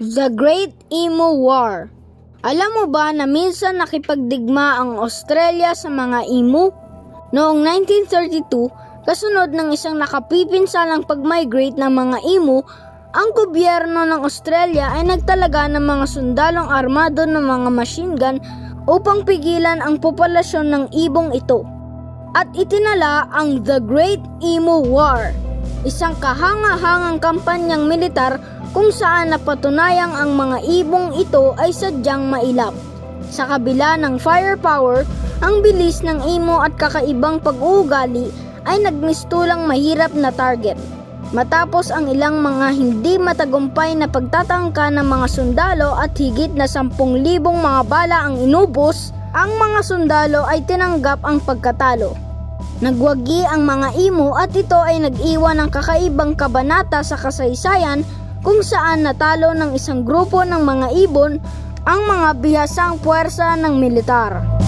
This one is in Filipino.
The Great Emu War Alam mo ba na minsan nakipagdigma ang Australia sa mga emu? Noong 1932, kasunod ng isang nakapipinsalang pag-migrate ng mga emu, ang gobyerno ng Australia ay nagtalaga ng mga sundalong armado ng mga machine gun upang pigilan ang populasyon ng ibong ito. At itinala ang The Great Emu War, isang kahanga-hangang kampanyang militar kung saan napatunayang ang mga ibong ito ay sadyang mailap. Sa kabila ng firepower, ang bilis ng imo at kakaibang pag-uugali ay nagmistulang mahirap na target. Matapos ang ilang mga hindi matagumpay na pagtatangka ng mga sundalo at higit na 10,000 mga bala ang inubos, ang mga sundalo ay tinanggap ang pagkatalo. Nagwagi ang mga imo at ito ay nag-iwan ng kakaibang kabanata sa kasaysayan kung saan natalo ng isang grupo ng mga ibon ang mga bihasang puwersa ng militar.